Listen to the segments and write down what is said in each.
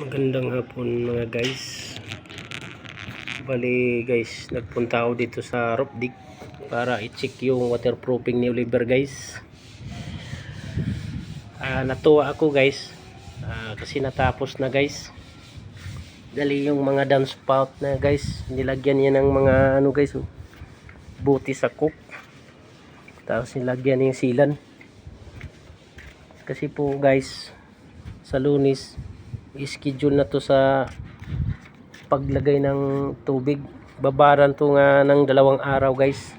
Magandang hapon mga guys. Bali guys, nagpunta ako dito sa roof dig para i-check yung waterproofing ni Oliver guys. Ah, natuwa ako guys Ah, kasi natapos na guys. Dali yung mga downspout na guys, nilagyan niya ng mga ano guys, oh, buti sa cook. Tapos nilagyan yung silan. Kasi po guys, sa lunis, i-schedule na to sa paglagay ng tubig. Babaran to nga ng dalawang araw guys.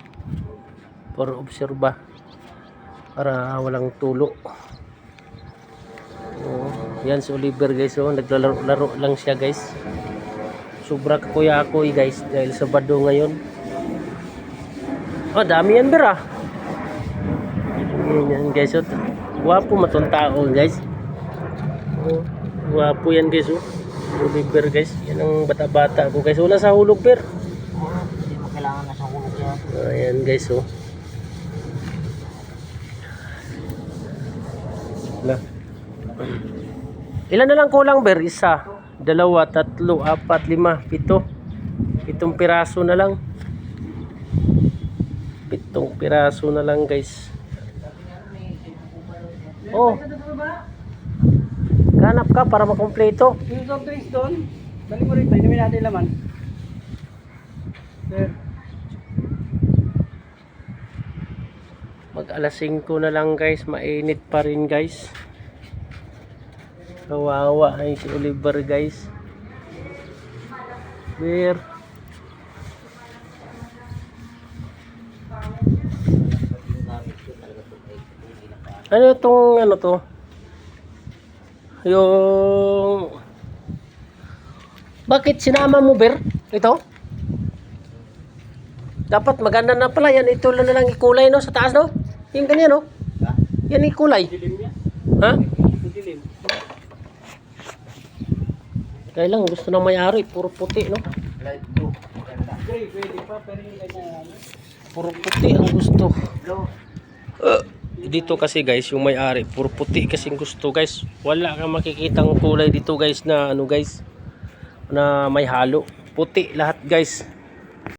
For obserba. Para walang tulo. Oh, yan si Oliver guys. Oh, naglalaro lang siya guys. Sobra kuya ako eh, guys. Dahil Sabado ngayon. Oh, dami yan ber ah. Yan, yan guys. Oh. Wapo matong tao guys. Oh, wapo yan guys. Oh. Oliver guys. Yan ang bata-bata ko guys. Wala sa hulog ber. Hindi mo kailangan na sa hulog yan. Ayan guys oh. Wala. Ilan na lang kulang ber? Isa, dalawa, tatlo, apat, lima, pito. Pitong piraso na lang. Pitong piraso na lang guys. Oh. Ganap ka para makompleto. Yung soft drinks doon, dali mo rito, inumin natin laman. Sir, Mag alas 5 na lang guys, mainit pa rin guys. Kawawa ay si Oliver guys. Beer. Ano itong ano to? Yung Bakit sinama mo Ber? Ito? Dapat maganda na pala yan. Ito lang na lang ikulay no sa taas no? Yung ganyan no? Yan ikulay. Ha? Dilim. Kaya lang gusto ng may-ari puro puti no? Light blue. Ganyan. Puro puti ang gusto. Blue. Dito kasi guys, yung may-ari puro puti kasi gusto guys. Wala kang makikitang kulay dito guys na ano guys na may halo. Puti lahat guys.